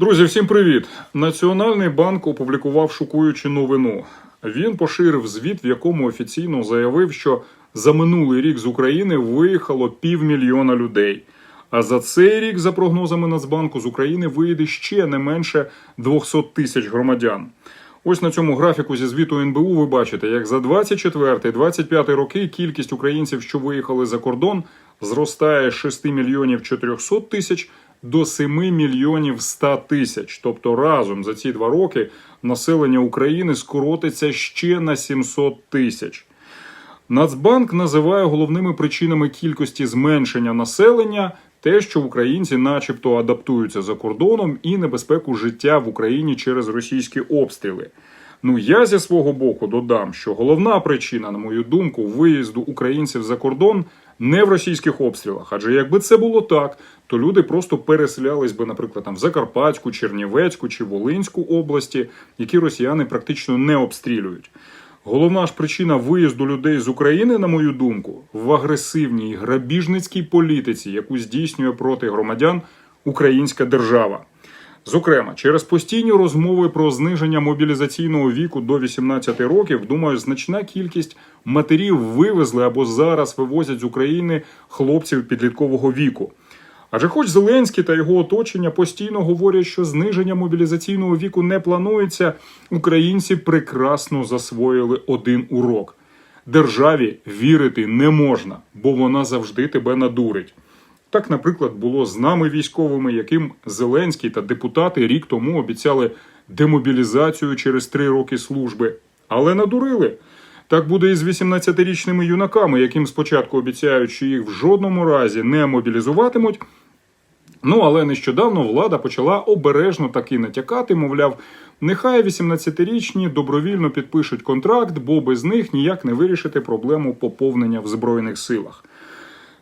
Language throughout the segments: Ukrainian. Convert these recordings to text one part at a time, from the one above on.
Друзі, всім привіт! Національний банк опублікував шокуючу новину. Він поширив звіт, в якому офіційно заявив, що за минулий рік з України виїхало півмільйона людей. А за цей рік, за прогнозами Нацбанку, з України виїде ще не менше 200 тисяч громадян. Ось на цьому графіку зі звіту НБУ ви бачите, як за 24-25 роки кількість українців, що виїхали за кордон, зростає з 6 мільйонів 400 тисяч до 7 мільйонів 100 тисяч. Тобто разом за ці два роки населення України скоротиться ще на 700 тисяч. Нацбанк називає головними причинами кількості зменшення населення те, що українці, начебто, адаптуються за кордоном і небезпеку життя в Україні через російські обстріли. Ну я зі свого боку додам, що головна причина, на мою думку, виїзду українців за кордон не в російських обстрілах. Адже якби це було так, то люди просто переселялись би, наприклад, там в Закарпатську, Чернівецьку чи Волинську області, які росіяни практично не обстрілюють. Головна ж причина виїзду людей з України, на мою думку, в агресивній грабіжницькій політиці, яку здійснює проти громадян українська держава. Зокрема, через постійні розмови про зниження мобілізаційного віку до 18 років, думаю, значна кількість матерів вивезли або зараз вивозять з України хлопців підліткового віку. Адже хоч Зеленський та його оточення постійно говорять, що зниження мобілізаційного віку не планується, українці прекрасно засвоїли один урок: державі вірити не можна, бо вона завжди тебе надурить. Так, наприклад, було з нами військовими, яким Зеленський та депутати рік тому обіцяли демобілізацію через три роки служби, але надурили. Так буде і з 18-річними юнаками, яким спочатку обіцяють, що їх в жодному разі не мобілізуватимуть. Ну, але нещодавно влада почала обережно таки натякати, мовляв, нехай 18-річні добровільно підпишуть контракт, бо без них ніяк не вирішити проблему поповнення в Збройних силах.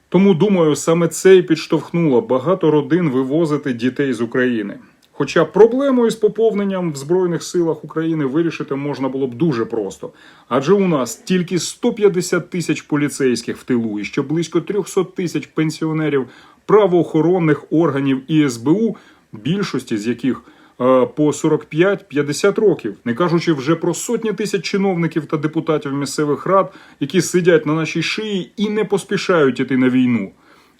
Тому думаю, саме це і підштовхнуло багато родин вивозити дітей з України. Хоча проблему із поповненням в Збройних силах України вирішити можна було б дуже просто. Адже у нас тільки 150 тисяч поліцейських в тилу і ще близько 300 тисяч пенсіонерів правоохоронних органів і СБУ, більшості з яких по 45-50 років, не кажучи вже про сотні тисяч чиновників та депутатів місцевих рад, які сидять на нашій шиї і не поспішають іти на війну.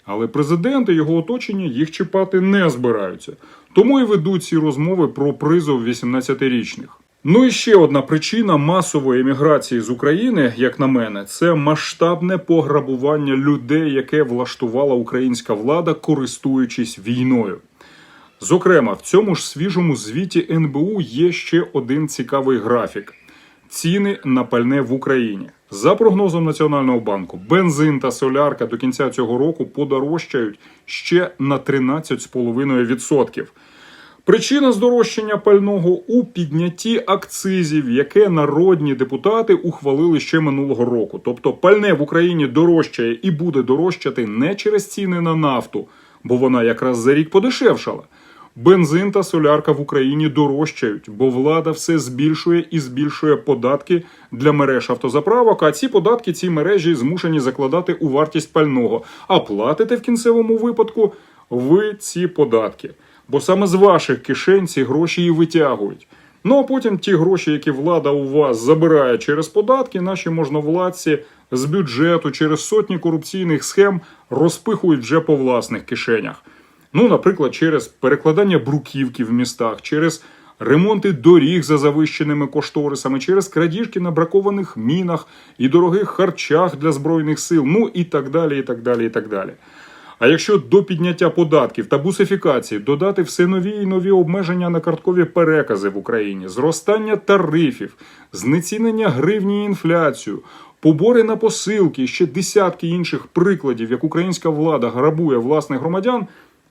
Але президент і його оточення їх чіпати не збираються. Тому і ведуть ці розмови про призов 18-річних. Ну і ще одна причина масової еміграції з України, як на мене, це масштабне пограбування людей, яке влаштувала українська влада, користуючись війною. Зокрема, в цьому ж свіжому звіті НБУ є ще один цікавий графік: ціни на пальне в Україні. За прогнозом Національного банку, бензин та солярка до кінця цього року подорожчають ще на 13,5%. Причина здорожчання пального у піднятті акцизів, яке народні депутати ухвалили ще минулого року. Тобто пальне в Україні дорожчає і буде дорожчати не через ціни на нафту, бо вона якраз за рік подешевшала. Бензин та солярка в Україні дорожчають, бо влада все збільшує і збільшує податки для мереж автозаправок. А ці податки ці мережі змушені закладати у вартість пального. А платите в кінцевому випадку ви ці податки. Бо саме з ваших кишень ці гроші і витягують. Ну а потім ті гроші, які влада у вас забирає через податки, наші можновладці з бюджету через сотні корупційних схем розпихують вже по власних кишенях. Ну, наприклад, через перекладання бруківки в містах, через ремонти доріг за завищеними кошторисами, через крадіжки на бракованих мінах і дорогих харчах для збройних сил, ну і так далі, і так далі, і так далі. А якщо до підняття податків та бусифікації додати все нові і нові обмеження на карткові перекази в Україні, зростання тарифів, знецінення гривні і інфляцію, побори на посилки, ще десятки інших прикладів, як українська влада грабує власних громадян,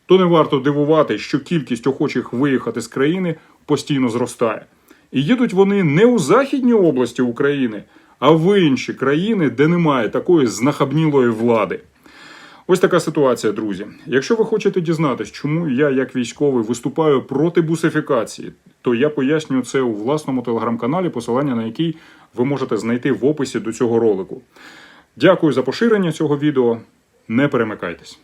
то не варто дивувати, що кількість охочих виїхати з країни постійно зростає. І їдуть вони не у західній області України, а в інші країни, де немає такої знахабнілої влади. Ось така ситуація, друзі. Якщо ви хочете дізнатись, чому я, як військовий, виступаю проти бусифікації, то я пояснюю це у власному телеграм-каналі, посилання на який ви можете знайти в описі до цього ролику. Дякую за поширення цього відео. Не перемикайтесь.